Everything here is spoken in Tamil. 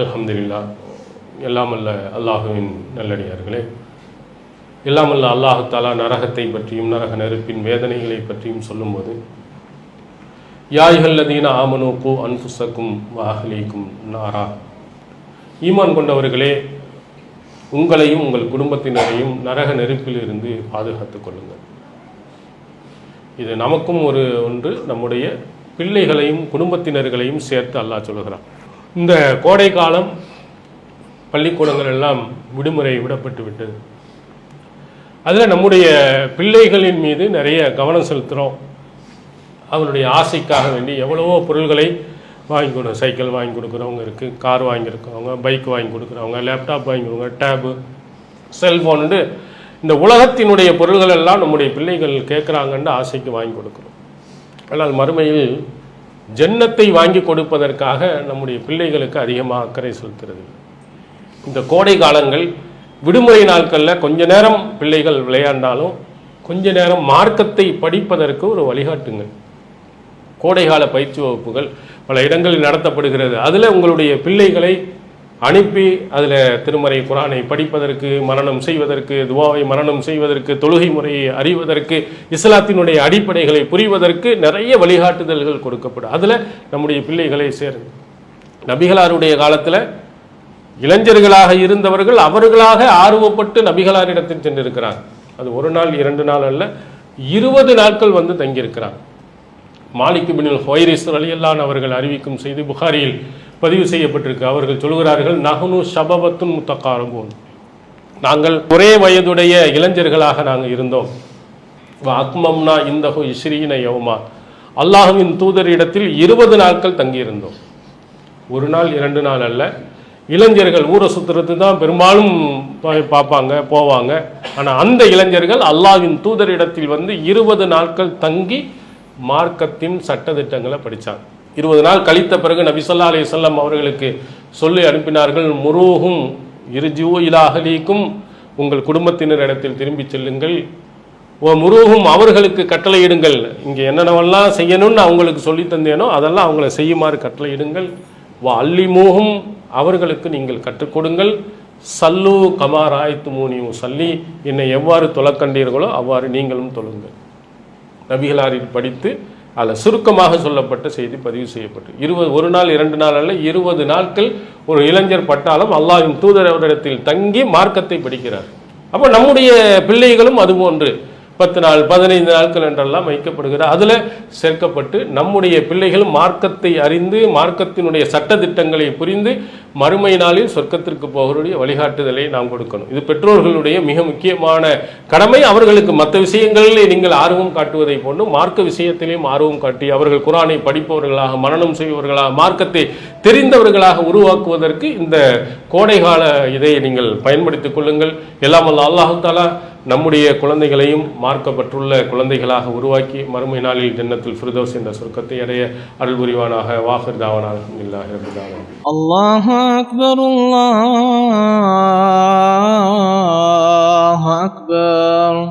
அல்ஹம்துல்லா எல்லாம் அல்ல அல்லாஹுவின் நல்லடியார்களே. எல்லாம் அல்ல நரகத்தை பற்றியும் நரக நெருப்பின் வேதனைகளை பற்றியும் சொல்லும்போது யாய்கல்லதீன ஆமனோக்கு அன்புசக்கும் வாஹலீக்கும் நாரா. ஈமான் கொண்டவர்களே உங்களையும் உங்கள் குடும்பத்தினரையும் நரக நெருப்பிலிருந்து பாதுகாத்துக் கொள்ளுங்கள். இது நமக்கும் ஒரு ஒன்று நம்முடைய பிள்ளைகளையும் குடும்பத்தினர்களையும் சேர்த்து அல்லாஹ் சொல்கிறான். இந்த கோடை காலம் பள்ளிக்கூடங்கள் எல்லாம் விடுமுறை விடப்பட்டு விட்டது. அதில் நம்முடைய பிள்ளைகளின் மீது நிறைய கவனம் செலுத்துகிறோம் அவனுடைய ஆசைக்காக வேண்டி எவ்வளவோ பொருள்களை வாங்கி கொடு சைக்கிள் வாங்கி கொடுக்குறவங்க இருக்குது கார் வாங்கியிருக்கிறவங்க பைக் வாங்கி கொடுக்குறவங்க லேப்டாப் வாங்கி கொடுக்குறவங்க டேபு செல்ஃபோனுண்டு இந்த உலகத்தினுடைய பொருள்கள் எல்லாம் நம்முடைய பிள்ளைகள் கேட்குறாங்கன்னு ஆசைக்கு வாங்கி கொடுக்குறோம். ஆனால் மறுமையில் ஜன்னத்தை வாங்கி கொடுப்பதற்காக நம்முடைய பிள்ளைகளுக்கு அதிகமாக அக்கறை செலுத்துறது. இந்த கோடை காலங்கள் விடுமுறை நாட்களில் கொஞ்ச நேரம் பிள்ளைகள் விளையாண்டாலும் கொஞ்ச நேரம் மார்க்கத்தை படிப்பதற்கு ஒரு வழிகாட்டுங்கள். கோடைகால பயிற்சி வகுப்புகள் பல இடங்களில் நடத்தப்படுகிறது. அதில் உங்களுடைய பிள்ளைகளை அனுப்பி அதில் திருமறை குரானை படிப்பதற்கு மரணம் செய்வதற்கு துவாவை மரணம் செய்வதற்கு தொழுகை முறையை அறிவதற்கு இஸ்லாத்தினுடைய அடிப்படைகளை புரிவதற்கு நிறைய வழிகாட்டுதல்கள் கொடுக்கப்படும். அதில் நம்முடைய பிள்ளைகளை சேருங்க நபிகளாருடைய காலத்தில் இளைஞர்களாக இருந்தவர்கள் அவர்களாக ஆர்வப்பட்டு நபிகளாரிடத்தில் சென்றிருக்கிறார் அது ஒரு நாள் இரண்டு நாள் அல்ல இருபது நாட்கள் வந்து தங்கியிருக்கிறார் மாலிக் பின் ஹொய்ரிஸ் அலியல்லான் அவர்கள் அறிவிக்கும் செய்தி புகாரியில் பதிவு செய்யப்பட்டிருக்கு. அவர்கள் சொல்கிறார்கள் நகனு ஷபபத்துன் முத்தக்காரபூன் நாங்கள் ஒரே வயதுடைய இளைஞர்களாக நாங்கள் இருந்தோம். அக்மம்னா இந்த இஸ்ரீன யவுமா அல்லாஹுவின் தூதரிடத்தில் இருபது நாட்கள் தங்கியிருந்தோம். ஒரு நாள் இரண்டு நாள் அல்ல. இளைஞர்கள் ஊரை சுற்றுறது தான் பெரும்பாலும் பார்ப்பாங்க போவாங்க. ஆனால் அந்த இளைஞர்கள் அல்லாஹ்வின் தூதரிடத்தில் வந்து இருபது நாட்கள் தங்கி மார்க்கத்தின் சட்டத்திட்டங்களை படித்தாங்க இருபது நாள் கழித்த பிறகு நபிசல்லா அலையம் அவர்களுக்கு சொல்லி அனுப்பினார்கள் முருகும் இருஜிவோ இலாஹலீக்கும் உங்கள் குடும்பத்தினரிடத்தில் திரும்பிச் செல்லுங்கள். ஓ முருகும் அவர்களுக்கு கட்டளையிடுங்கள். இங்கே என்னென்னவெல்லாம் செய்யணும்னு அவங்களுக்கு சொல்லி தந்தேனோ அதெல்லாம் அவங்கள செய்யுமாறு கட்டளையிடுங்கள். வா அல்லிமூகும் அவர்களுக்கு நீங்கள் கற்றுக் கொடுங்கள். சல்லு கமார் ஆயத்து மூனியும் சல்லி என்னை எவ்வாறு தொலைக்கண்டீர்களோ அவ்வாறு நீங்களும் தொழுங்கள். நபிகளாரில் படித்து அதில் சுருக்கமாக சொல்லப்பட்ட செய்தி பதிவு செய்யப்பட்டு. இருபது ஒரு நாள் இரண்டு நாள் அல்ல இருபது நாட்கள் ஒரு இளைஞர் பட்டாலும் அல்லாவின் தூதர் அவரிடத்தில் தங்கி மார்க்கத்தை படிக்கிறார். அப்போ நம்முடைய பிள்ளைகளும் அதுபோன்று. பத்து நாள் பதினைந்து நாட்கள் என்றெல்லாம் வைக்கப்படுகிறது. அதில் சேர்க்கப்பட்டு நம்முடைய பிள்ளைகள் மார்க்கத்தை அறிந்து மார்க்கத்தினுடைய சட்டத்திட்டங்களை புரிந்து மறுமை நாளில் சொர்க்கத்திற்கு போகக்கூடிய வழிகாட்டுதலை நாம் கொடுக்கணும். இது பெற்றோர்களுடைய மிக முக்கியமான கடமை. அவர்களுக்கு மற்ற விஷயங்களில் நீங்கள் ஆர்வம் காட்டுவதை போன்று மார்க்க விஷயத்திலேயும் ஆர்வம் காட்டி அவர்கள் குரானை படிப்பவர்களாக மரணம் செய்பவர்களாக மார்க்கத்தை தெரிந்தவர்களாக உருவாக்குவதற்கு இந்த கோடைகால இதை நீங்கள் பயன்படுத்திக் கொள்ளுங்கள். எல்லாம் அல்ல அல்லாஹு தாலா நம்முடைய குழந்தைகளையும் மார்க்கப்பட்டுள்ள குழந்தைகளாக உருவாக்கி மறுமை நாளில் ஜன்னத்தில் ஃபிர்தோஸ் என்ற சொர்க்கத்தை அடைய அருள் புரிவானாக. வாஹிர் தாவனாக அல்லாஹ் அக்பர் அல்லாஹ் அக்பர்.